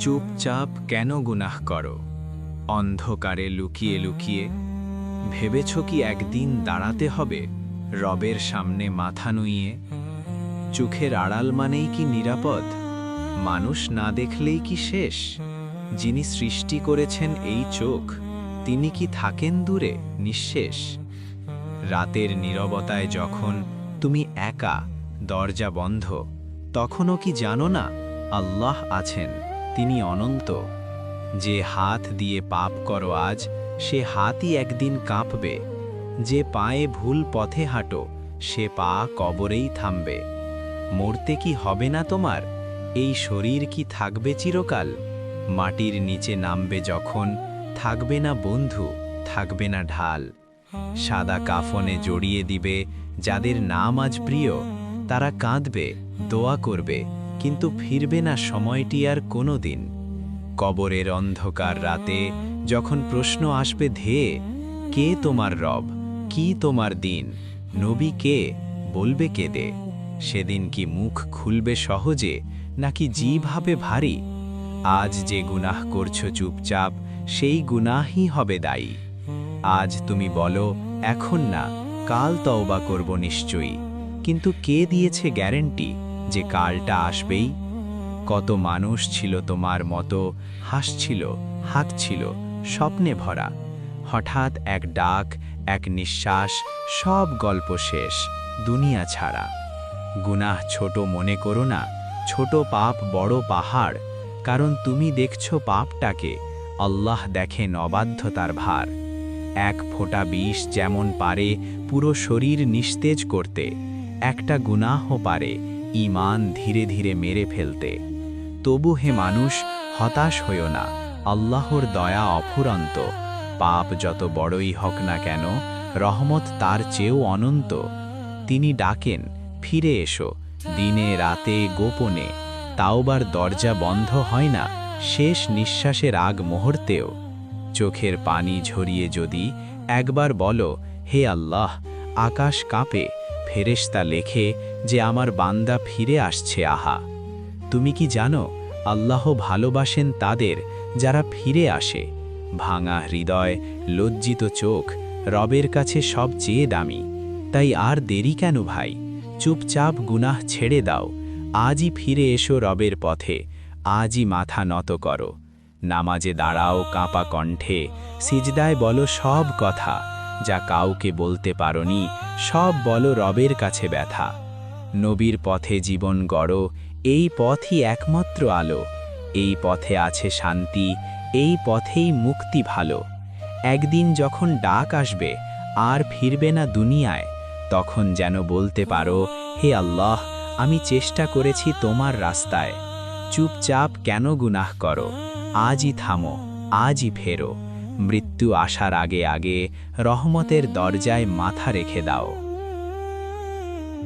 চুপচাপ কেন গুনাহ করো? অন্ধকারে লুকিয়ে লুকিয়ে ভেবেছ কি একদিন দাঁড়াতে হবে, রবের সামনে মাথা নুইয়ে? চোখের আড়াল মানেই কি নিরাপদ? মানুষ না দেখলেই কি শেষ? যিনি সৃষ্টি করেছেন এই চোখ, তিনি কি থাকেন দূরে, নিঃশেষ? রাতের নীরবতায় যখন তুমি একা, দরজা বন্ধ, তখনও কি জানো না, আল্লাহ আছেন? তিনি অনন্ত। যে হাত দিয়ে পাপ করো আজ, সে হাতই একদিন কাঁপবে। যে পায়ে ভুল পথে হাঁটো, সে পা কবরেই থামবে। মরতে কি হবে না তোমার? এই শরীর কি থাকবে চিরকাল? মাটির নিচে নামবে যখন, থাকবে না বন্ধু, থাকবে না ঢাল। সাদা কাফনে জড়িয়ে দিবে যাদের নাম আজ প্রিয়, তারা কাঁদবে, দোয়া করবে। কিন্তু ফিরবে না সময়টি আর কোনো দিন। কবরের অন্ধকার রাতে যখন প্রশ্ন আসবে ধেয়ে কে তোমার রব? কি তোমার দিন? নবী কে? বলবে কেদে সেদিন কি মুখ খুলবে সহজে, নাকি জীব হবে ভারী? আজ যে গুনাহ করছ চুপচাপ, সেই গুনাহই হবে দায়ী। আজ তুমি বলো, এখন না, কাল তওবা করব নিশ্চয়ই। কিন্তু কে দিয়েছে গ্যারেন্টি? যে কালটা আসবেই। কত মানুষ ছিল তোমার মতো হাসছিল হাঁকছিল স্বপ্নে ভরা। হঠাৎ এক ডাক, এক নিঃশ্বাস, সব গল্প শেষ, দুনিয়া ছাড়া। গুনাহ ছোট মনে করো না, ছোট পাপ বড় পাহাড়। কারণ তুমি দেখছ পাপটাকে, আল্লাহ দেখেন অবাধ্যতার ভার। এক ফোঁটা বিষ যেমন পারে, পুরো শরীর নিস্তেজ করতে। একটা গুনাহ পারে ঈমান ধীরে ধীরে মেরে ফেলতে। তবু হে মানুষ, হতাশ হইও না, আল্লাহর দয়া অফুরন্ত। পাপ যত বড়ই হোক না কেন, রহমত তার চেয়েও অনন্ত। তিনি ডাকেন, ফিরে এসো, দিনে রাতে গোপনে। তাওবার দরজা বন্ধ হয় না, শেষ নিঃশ্বাসের আগ মুহূর্তেও। চোখের পানি ঝরিয়ে যদি একবার বলো, হে আল্লাহ, আকাশ কাঁপে, ফেরেশতা লেখে যে আমার বান্দা ফিরে আসছে, আহা। তুমি কি জানো, আল্লাহ ভালোবাসেন তাদের যারা ফিরে আসে। ভাঙা হৃদয়, লজ্জিত চোখ, রবের কাছে সব চেয়ে দামি। তাই আর দেরি কেন ভাই? চুপচাপ গুনাহ ছেড়ে দাও। আজই ফিরে এসো রবের পথে। আজই মাথা নত করো। নামাজে দাঁড়াও কাঁপা কণ্ঠে। সিজদায় বলো সব কথা। যা কাউকে বলতে পারোনি, সব বলো রবের কাছে ব্যথা। নবীর পথে জীবন গড়, এই পথই একমাত্র আলো। এই পথে আছে শান্তি, এই পথেই মুক্তি ভালো। একদিন যখন ডাক আসবে, আর ফিরবে না দুনিয়ায়, তখন যেন বলতে পারো, হে আল্লাহ, আমি চেষ্টা করেছি তোমার রাস্তায়। চুপচাপ কেন গুনাহ করো? আজই থামো, আজই ফেরো। মৃত্যু আসার আগে আগে রহমতের দরজায় মাথা রেখে দাও।